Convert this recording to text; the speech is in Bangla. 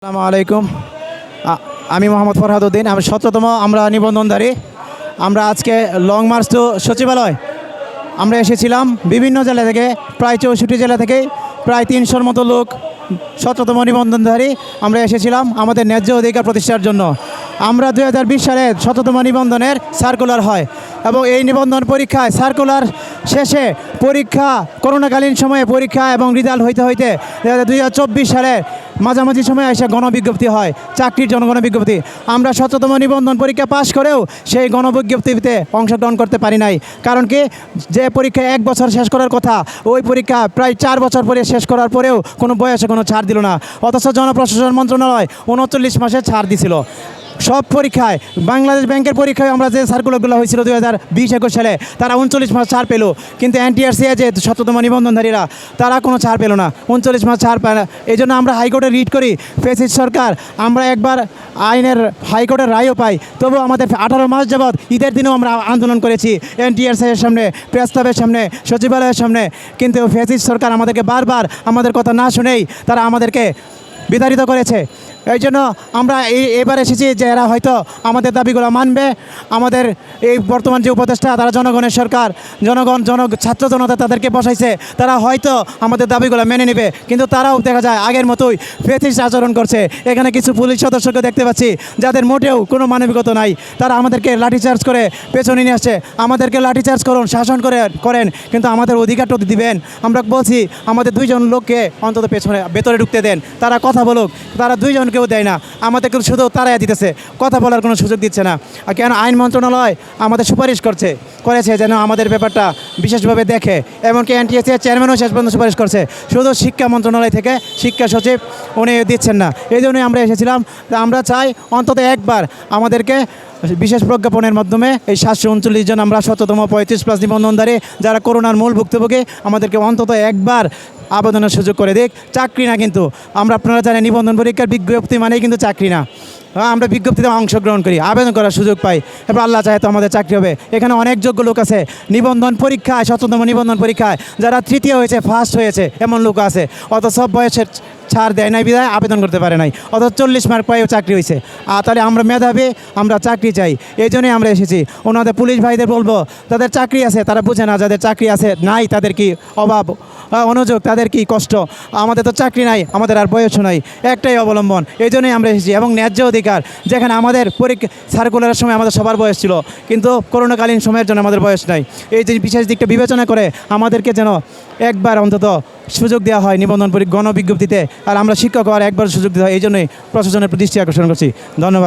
আসসালামু আলাইকুম। আমি মোহাম্মদ ফরহাদুদ্দিন আমি সতেরোতম আমরা নিবন্ধনধারী। আমরা আজকে লং মার্চ টু সচিবালয়। আমরা এসেছিলাম বিভিন্ন জেলা থেকে, প্রায় চৌষট্টি জেলা থেকে প্রায় তিনশোর মতো লোক সতেরোতম নিবন্ধনধারী আমরা এসেছিলাম আমাদের ন্যায্য অধিকার প্রতিষ্ঠার জন্য। আমরা দুই হাজার বিশ সালে শততম নিবন্ধনের সার্কুলার হয়। এবং এই নিবন্ধন পরীক্ষায় সার্কুলার শেষে পরীক্ষা, করোনাকালীন সময়ে পরীক্ষা এবং রেজাল্ট হইতে হইতে দুই হাজার চব্বিশ সালের মাঝামাঝি সময়ে এসে গণবিজ্ঞপ্তি হয়, চাকরির জন্য গণবিজ্ঞপ্তি। আমরা শততম নিবন্ধন পরীক্ষা পাশ করেও সেই গণবিজ্ঞপ্তিতে অংশগ্রহণ করতে পারি নাই। কারণ কি, যে পরীক্ষা এক বছর শেষ করার কথা, ওই পরীক্ষা প্রায় চার বছর পরে শেষ করার পরেও কোনো বয়সে কোনো ছাড় দিল না। অথচ জনপ্রশাসন মন্ত্রণালয় উনচল্লিশ মাসে ছাড় দিছিল। সব পরীক্ষায়, বাংলাদেশ ব্যাংকের পরীক্ষায় আমরা যে সার্কুলারগুলো হয়েছিল দুই হাজার বিশ একুশ সালে, তারা উনচল্লিশ মাস ছাড় পেল। কিন্তু এনটিআরসি যে শততম নিবন্ধনধারীরা, তারা কোনো ছাড় পেল না। উনচল্লিশ মাস ছাড় পায় না। এই জন্য আমরা হাইকোর্টে রিট করি। ফেসিস সরকার, আমরা একবার আইনের হাইকোর্টের রায়ও পাই। তবু আমাদের আঠারো মাস যাবৎ ঈদের দিনেও আমরা আন্দোলন করেছি এনটিআরসি এর সামনে প্রেস ক্লাবের সামনে, সচিবালয়ের সামনে। কিন্তু ফেসিস সরকার আমাদেরকে বারবার আমাদের কথা না শুনেই তারা আমাদেরকে বিতাড়িত করেছে। এই জন্য আমরা এবার এসেছি যে এরা হয়তো আমাদের দাবিগুলো মানবে। আমাদের এই বর্তমান যে উপদেষ্টা, তারা জনগণের সরকার, জনগণ, জন, ছাত্র জনতা তাদেরকে বসাইছে। তারা হয়তো আমাদের দাবিগুলো মেনে নেবে, কিন্তু তারাও দেখা যায় আগের মতোই ফেথিস আচরণ করছে। এখানে কিছু পুলিশ সদস্যকে দেখতে পাচ্ছি, যাদের মোটেও কোনো মানবিকতা নাই। তারা আমাদেরকে লাঠিচার্জ করে পেছনে নিয়ে আসছে। আমাদেরকে লাঠিচার্জ করুন, শাসন করে, করেন, কিন্তু আমাদের অধিকারটা দিবেন। আমরা বলছি, আমাদের দুইজন লোককে অন্তত পেছনে, ভেতরে ঢুকতে দেন। তারা কথা বলুক, তারা দুইজনকেও দেয় না। আমাদের কিন্তু শুধু তারাই দিতেছে। কথা বলার কোনো সুযোগ দিচ্ছে না। আর কেন আইন মন্ত্রণালয় আমাদের সুপারিশ করছে। করেছে যেন আমাদের ব্যাপারটা বিশেষভাবে দেখে। এমনকি এনটিএসি চেয়ারম্যানও শেষ পর্যন্ত সুপারিশ করছে। শুধু শিক্ষা মন্ত্রণালয় থেকে শিক্ষা সচিব উনি দিচ্ছেন না। এই জন্যই আমরা এসেছিলাম। আমরা চাই অন্তত একবার আমাদেরকে বিশেষ প্রজ্ঞাপনের মাধ্যমে এই সাতশো উনচল্লিশ জন, আমরা শততম পঁয়ত্রিশ প্লাস নিবন্ধনধারী, যারা করোনার মূল ভুক্তভোগী, আমাদেরকে অন্তত একবার আবেদনের সুযোগ করে দেখ চাকরি না কিন্তু। আমরা আপনারা জানেন, নিবন্ধন পরীক্ষার বিজ্ঞপ্তি মানেই কিন্তু চাকরি না। আমরা বিজ্ঞপ্তিতে অংশগ্রহণ করি, আবেদন করার সুযোগ পাই। এবার আল্লাহ চাহে তো আমাদের চাকরি হবে। এখানে অনেক যোগ্য লোক আছে, নিবন্ধন পরীক্ষায় শততম নিবন্ধন পরীক্ষায়, যারা তৃতীয় হয়েছে ফার্স্ট হয়েছে, এমন লোক আছে। অত সব বয়সের ছাড় দেয় নাই, বিদায় আবেদন করতে পারে নাই। অত চল্লিশ মার্ক পাইও চাকরি হয়েছে। আর তাহলে আমরা মেধাবী, আমরা চাকরি চাই। এই জন্যই আমরা এসেছি। ওনাদের পুলিশ ভাইদের বলব তাদের চাকরি আছে, তারা বুঝে না, যাদের চাকরি আছে, নাই, তাদের কি অভাব অনুযোগ, তাদের কি কষ্ট? আমাদের তো চাকরি নাই, আমাদের আর বয়সও নাই। একটাই অবলম্বন। এই জন্যই আমরা এসেছি এবং ন্যায্য অধিকার যেখানে আমাদের পরীক্ষা সার্কুলারের সময় আমাদের সবার বয়স ছিল, কিন্তু করোনাকালীন সময়ের জন্য আমাদের বয়স নাই। এই যে বিশেষ দিকটা বিবেচনা করে আমাদেরকে যেন একবার অন্তত সুযোগ দেওয়া হয় নিবন্ধন পরীক্ষা গণবিজ্ঞপ্তিতে, আর আমরা শিক্ষক হওয়ার একবার সুযোগ দেওয়া হয়, এই জন্যই প্রশাসনের দৃষ্টি আকর্ষণ করছি। ধন্যবাদ।